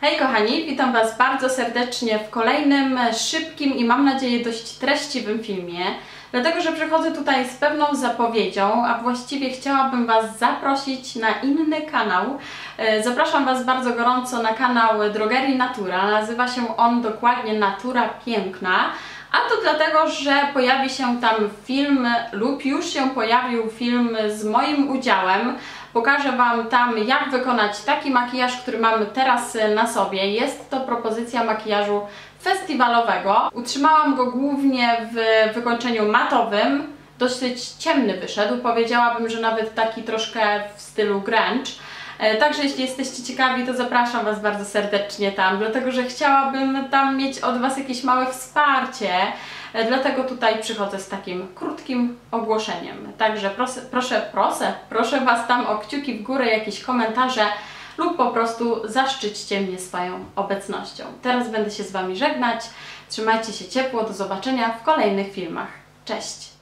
Hej kochani, witam Was bardzo serdecznie w kolejnym szybkim i mam nadzieję dość treściwym filmie. Dlatego, że przychodzę tutaj z pewną zapowiedzią, a właściwie chciałabym Was zaprosić na inny kanał. E, zapraszam Was bardzo gorąco na kanał Drogerii Natura. Nazywa się on dokładnie Natura Piękna. A to dlatego, że pojawi się tam film lub już się pojawił film z moim udziałem. Pokażę Wam tam jak wykonać taki makijaż, który mamy teraz na sobie. Jest to propozycja makijażu festiwalowego. Utrzymałam go głównie w wykończeniu matowym. Dosyć ciemny wyszedł, powiedziałabym, że nawet taki troszkę w stylu grunge. E, także jeśli jesteście ciekawi, to zapraszam Was bardzo serdecznie tam, dlatego że chciałabym tam mieć od Was jakieś małe wsparcie. E, dlatego tutaj przychodzę z takim krótkim ogłoszeniem. Także proszę, proszę, proszę, proszę Was tam o kciuki w górę, jakieś komentarze lub po prostu zaszczyćcie mnie swoją obecnością. Teraz będę się z Wami żegnać. Trzymajcie się ciepło, do zobaczenia w kolejnych filmach. Cześć!